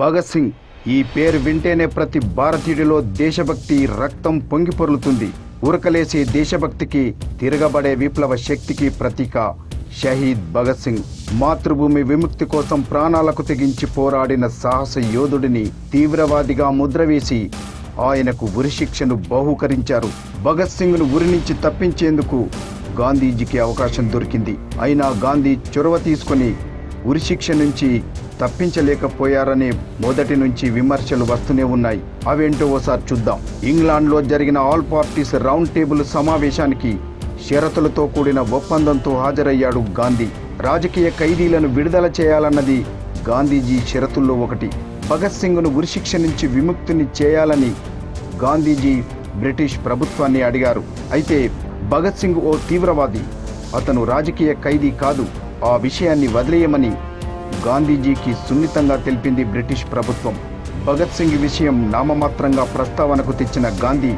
భగత్ సింగ్. ఈ పేరు వింటేనే ప్రతి భారతీయుడిలో దేశభక్తి రక్తం పొంగిపొర్లుతుంది ఉరకలేసే దేశభక్తికి తిరగబడే విప్లవ శక్తికి ప్రతీక షహీద్ భగత్ సింగ్. మాతృభూమి విముక్తి కోసం ప్రాణాలకు తెగించి పోరాడిన సాహస యోధుడిని తీవ్రవాదిగా ముద్రవేసి ఆయనకు ఉరిశిక్షను బహూకరించారు. భగత్ సింగ్ను ఉరి నుంచి తప్పించేందుకు గాంధీజీకి అవకాశం దొరికింది. అయినా గాంధీ చొరవ తీసుకొని ఉరిశిక్ష నుంచి తప్పించలేకపోయారనే మొదటి నుంచి విమర్శలు వస్తూనే ఉన్నాయి. అవేంటో ఓసారి చూద్దాం. ఇంగ్లాండ్లో జరిగిన ఆల్ పార్టీస్ రౌండ్ టేబుల్ సమావేశానికి షరతులతో కూడిన ఒప్పందంతో హాజరయ్యాడు గాంధీ. రాజకీయ ఖైదీలను విడుదల చేయాలన్నది గాంధీజీ షరతుల్లో ఒకటి. భగత్ సింగ్ను ఉరిశిక్ష నుంచి విముక్తిని చేయాలని గాంధీజీ బ్రిటిష్ ప్రభుత్వాన్ని అడిగారు. అయితే భగత్ సింగ్ ఓ తీవ్రవాది. అతను రాజకీయ ఖైదీ కాదు. ఆ విషయాన్ని వదిలేయమని గాంధీజీకి సున్నితంగా తెలిపింది బ్రిటిష్ ప్రభుత్వం. భగత్ సింగ్ విషయం నామమాత్రంగా ప్రస్తావనకు తెచ్చిన గాంధీ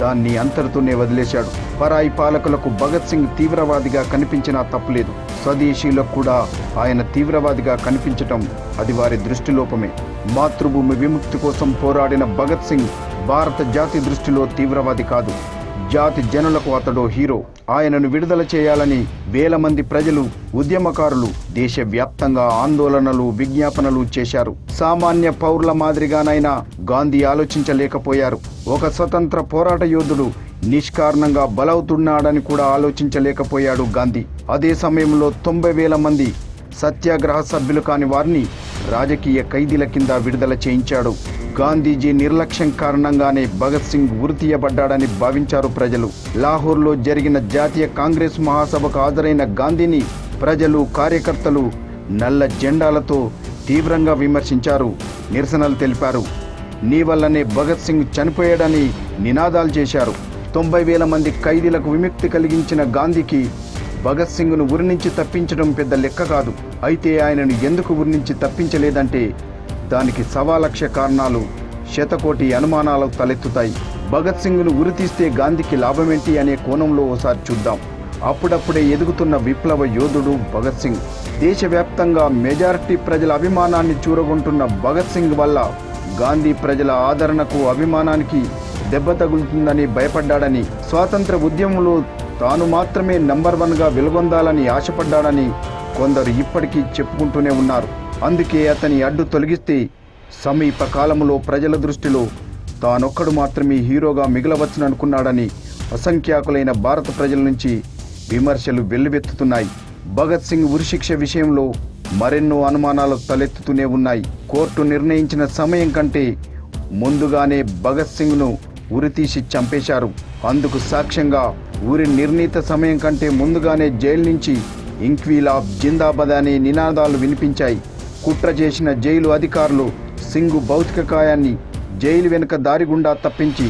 దాన్ని అంతటితోనే వదిలేశాడు. పరాయి పాలకులకు భగత్ సింగ్ తీవ్రవాదిగా కనిపించినా తప్పులేదు. స్వదేశీలకు కూడా ఆయన తీవ్రవాదిగా కనిపించటం అది వారి దృష్టిలోపమే. మాతృభూమి విముక్తి కోసం పోరాడిన భగత్ సింగ్ భారత జాతి దృష్టిలో తీవ్రవాది కాదు. జాతి జనులకు అతడు హీరో. ఆయనను విడుదల చేయాలని వేల మంది ప్రజలు ఉద్యమకారులు దేశవ్యాప్తంగా ఆందోళనలు విజ్ఞాపనలు చేశారు. సామాన్య పౌరుల మాదిరిగానైనా గాంధీ ఆలోచించలేకపోయారు. ఒక స్వతంత్ర పోరాట యోధుడు నిష్కారణంగా బలవుతున్నాడని కూడా ఆలోచించలేకపోయాడు గాంధీ. అదే సమయంలో తొంభై వేల మంది సత్యాగ్రహ సభ్యులు కాని వారిని రాజకీయ ఖైదీల కింద విడుదల చేయించాడు. గాంధీజీ నిర్లక్ష్యం కారణంగానే భగత్ సింగ్ ఉరి తీయబడ్డాడని భావించారు ప్రజలు. లాహోర్లో జరిగిన జాతీయ కాంగ్రెస్ మహాసభకు హాజరైన గాంధీని ప్రజలు కార్యకర్తలు నల్ల జెండాలతో తీవ్రంగా విమర్శించారు. నిరసనలు తెలిపారు. నీ వల్లనే భగత్ సింగ్ చనిపోయాడని నినాదాలు చేశారు. తొంభై వేల మంది ఖైదీలకు విముక్తి కలిగించిన గాంధీకి భగత్ సింగ్ను ఉరి నుంచి తప్పించడం పెద్ద లెక్క కాదు. అయితే ఆయనను ఎందుకు ఉరి నుంచి తప్పించలేదంటే దానికి సవాలక్ష కారణాలు శతకోటి అనుమానాలు తలెత్తుతాయి. భగత్ సింగ్ను ఉరి తీస్తే గాంధీకి లాభమేంటి అనే కోణంలో ఓసారి చూద్దాం. అప్పుడప్పుడే ఎదుగుతున్న విప్లవ యోధుడు భగత్ సింగ్. దేశవ్యాప్తంగా మెజారిటీ ప్రజల అభిమానాన్ని చూరగొంటున్న భగత్ సింగ్ వల్ల గాంధీ ప్రజల ఆదరణకు అభిమానానికి దెబ్బ తగులుతుందని భయపడ్డాడని స్వాతంత్ర ఉద్యమంలో తాను మాత్రమే నంబర్ వన్గా వెలుగొందాలని ఆశపడ్డాడని కొందరు ఇప్పటికీ చెప్పుకుంటూనే ఉన్నారు. అందుకే అతని అడ్డు తొలగిస్తే సమీప కాలంలో ప్రజల దృష్టిలో తానొక్కడు మాత్రమే హీరోగా మిగలవచ్చుననుకున్నాడని అసంఖ్యాకులైన భారత ప్రజల నుంచి విమర్శలు వెల్లువెత్తుతున్నాయి. భగత్ సింగ్ ఉరిశిక్ష విషయంలో మరెన్నో అనుమానాలు తలెత్తుతూనే ఉన్నాయి. కోర్టు నిర్ణయించిన సమయం కంటే ముందుగానే భగత్ సింగ్ను ఉరితీసి చంపేశారు. అందుకు సాక్ష్యంగా ఊరి నిర్ణీత సమయం కంటే ముందుగానే జైలు నుంచి ఇంక్వీలాబ్ జిందాబాద్ అనే నినాదాలు వినిపించాయి. కుట్ర చేసిన జైలు అధికారులు సింగు భౌతిక కాయాన్ని జైలు వెనుక దారి గుండా తప్పించి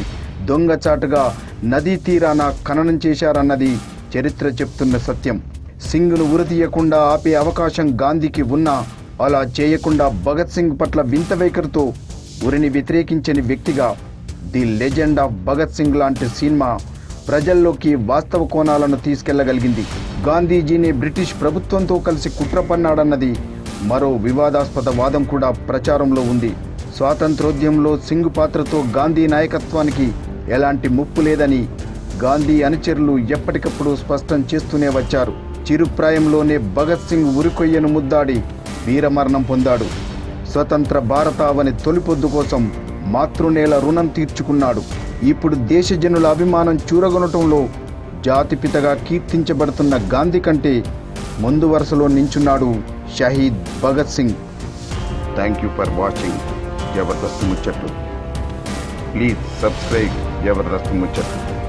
దొంగచాటుగా నదీ తీరాన ఖననం చేశారన్నది చరిత్ర చెప్తున్న సత్యం. సింగ్ను ఉరితీయకుండా ఆపే అవకాశం గాంధీకి ఉన్నా అలా చేయకుండా భగత్ సింగ్ పట్ల వింత వైఖరితో ఉరిని వ్యతిరేకించని వ్యక్తిగా the legend of Bhagat Singh లాంటి సినిమా ప్రజల్లోకి వాస్తవ కోణాలను తీసుకెళ్ళగలిగింది. గాంధీజీని బ్రిటిష్ ప్రభుత్వంతో కలిసి కుట్ర పన్నాడన్నది మరో వివాదాస్పద వాదం కూడా ప్రచారంలో ఉంది. స్వాతంత్రోద్యమంలో సింగ్ పాత్రతో గాంధీ నాయకత్వానికి ఎలాంటి ముప్పు లేదని గాంధీ అనుచరులు ఎప్పటికప్పుడు స్పష్టం చేస్తూనే వచ్చారు. చిరుప్రాయంలోనే భగత్ సింగ్ ఉరికొయ్యను ముద్దాడి వీరమరణం పొందాడు. స్వతంత్ర భారతావని తొలిపొద్దు కోసం మాతృనేల రుణం తీర్చుకున్నాడు. ఇప్పుడు దేశ జనుల అభిమానం చూరగొనటంలో జాతిపితగా కీర్తించబడుతున్న గాంధీ కంటే ముందు వరుసలో నించున్నాడు Shaheed Bhagat Singh. Thank you for watching Jabardasth ముచ్చట్లు. ప్లీజ్ సబ్స్క్రైబ్ జబర్దస్త్ ముచ్చట్లు.